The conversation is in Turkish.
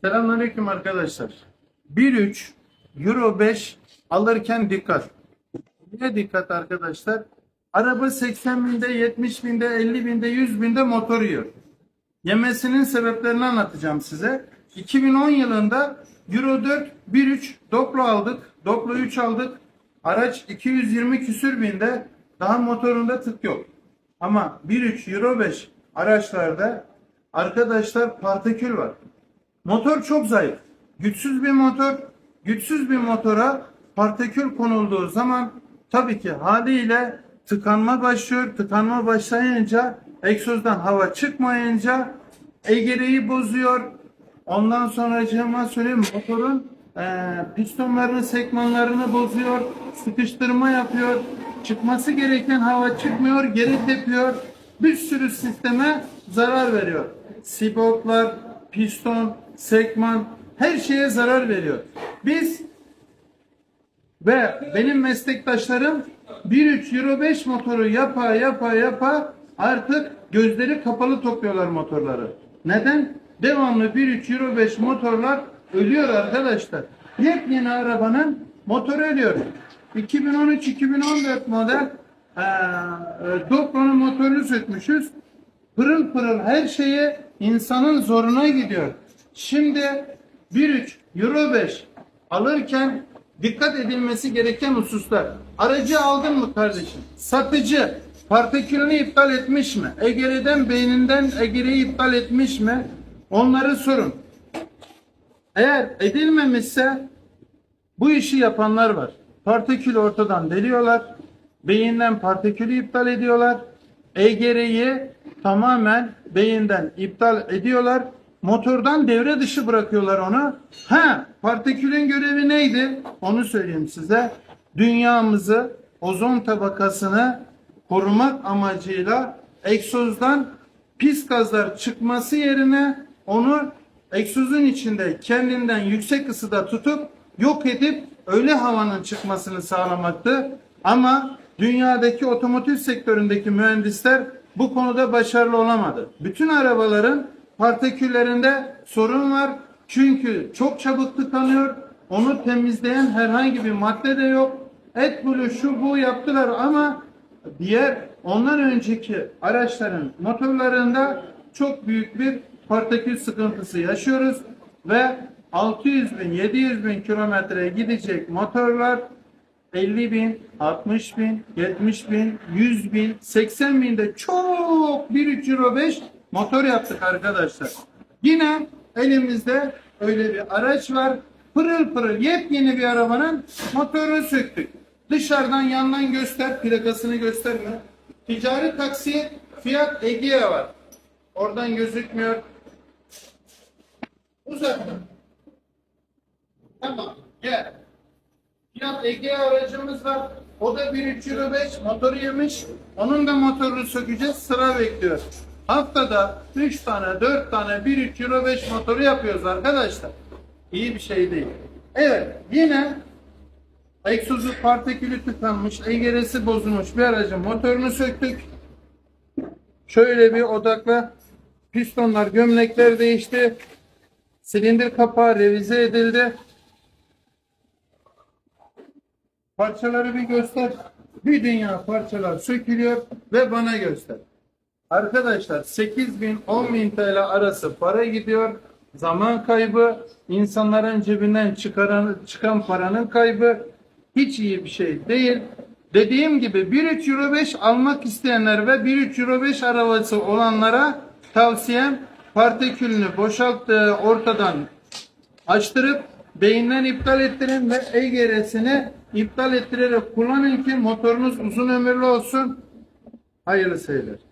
Selamünaleyküm arkadaşlar. 1.3 Euro 5 alırken dikkat. Niye dikkat arkadaşlar? Araba 80 binde, 70 binde, 50 binde, 100 binde motor yiyor. Yemesinin sebeplerini anlatacağım size. 2010 yılında Euro 4 1.3 Doplo aldık. Doplo 3 aldık. Araç 220 küsür binde daha motorunda tık yok. Ama 1.3 Euro 5 araçlarda arkadaşlar partikül var. Motor çok zayıf. Güçsüz bir motor. Güçsüz bir motora partikül konulduğu zaman tabii ki haliyle tıkanma başlıyor. Tıkanma başlayınca egzozdan hava çıkmayınca egereyi bozuyor. Ondan sonra söyleyeyim motorun eee pistonlarını, sekmanlarını bozuyor. Sıkıştırma yapıyor. Çıkması gereken hava çıkmıyor. Geri tepiyor. Bir sürü sisteme zarar veriyor. Siboplar, piston, sekman her şeye zarar veriyor. Biz ve benim meslektaşlarım 1.3 Euro 5 motoru yapa yapa yapa artık gözleri kapalı topluyorlar motorları. Neden? Devamlı 1.3 Euro 5 motorlar ölüyor arkadaşlar. Yepyeni arabanın motoru ölüyor. 2013-2014 model eee e, Doblo'nun motorunu sökmüşüz. Pırıl pırıl her şeye insanın zoruna gidiyor. Şimdi 1.3 Euro 5 alırken dikkat edilmesi gereken hususlar. Aracı aldın mı kardeşim? Satıcı partikülünü iptal etmiş mi? Egere'den beyninden Egere'yi iptal etmiş mi? Onları sorun. Eğer edilmemişse bu işi yapanlar var. Partikülü ortadan deliyorlar. Beyinden partikülü iptal ediyorlar. EGR'yi tamamen beyinden iptal ediyorlar. Motordan devre dışı bırakıyorlar onu. Ha, partikülün görevi neydi? Onu söyleyeyim size. Dünyamızı, ozon tabakasını korumak amacıyla egzozdan pis gazlar çıkması yerine onu egzozun içinde kendinden yüksek ısıda tutup yok edip öyle havanın çıkmasını sağlamaktı. Ama dünyadaki otomotiv sektöründeki mühendisler bu konuda başarılı olamadı. Bütün arabaların partiküllerinde sorun var. Çünkü çok çabuk tıkanıyor. Onu temizleyen herhangi bir madde de yok. AdBlue şu bu yaptılar ama diğer ondan önceki araçların motorlarında çok büyük bir partikül sıkıntısı yaşıyoruz ve 600 bin 700 bin kilometreye gidecek motorlar 50 bin, 60 bin, 70 bin, 100 bin, 80 binde çok 1.3 Euro 5 motor yaptık arkadaşlar. Yine elimizde öyle bir araç var. Pırıl pırıl yepyeni bir arabanın motorunu söktük. Dışarıdan yandan göster, plakasını gösterme. Ticari taksi Fiat Egea var. Oradan gözükmüyor. Uzaktan. Tamam, gel. Fiat Egea aracımız var. O da 1.3 Euro 5 motoru yemiş. Onun da motorunu sökeceğiz. Sıra bekliyor. Haftada 3 tane 4 tane 1.3 Euro 5 motoru yapıyoruz arkadaşlar. İyi bir şey değil. Evet yine egzozu partikülü tıkanmış, engeresi bozulmuş bir aracın motorunu söktük. Şöyle bir odakla pistonlar, gömlekler değişti. Silindir kapağı revize edildi. Parçaları bir göster. Bir dünya parçalar sökülüyor ve bana göster. Arkadaşlar 8 bin 10 bin TL arası para gidiyor. Zaman kaybı, insanların cebinden çıkaran, çıkan paranın kaybı hiç iyi bir şey değil. Dediğim gibi 1.3 Euro 5 almak isteyenler ve 1.3 Euro 5 arabası olanlara tavsiyem partikülünü boşalttığı ortadan açtırıp beyinden iptal ettirin ve EGR'sini iptal ettirerek kullanın ki motorunuz uzun ömürlü olsun. Hayırlı seyirler.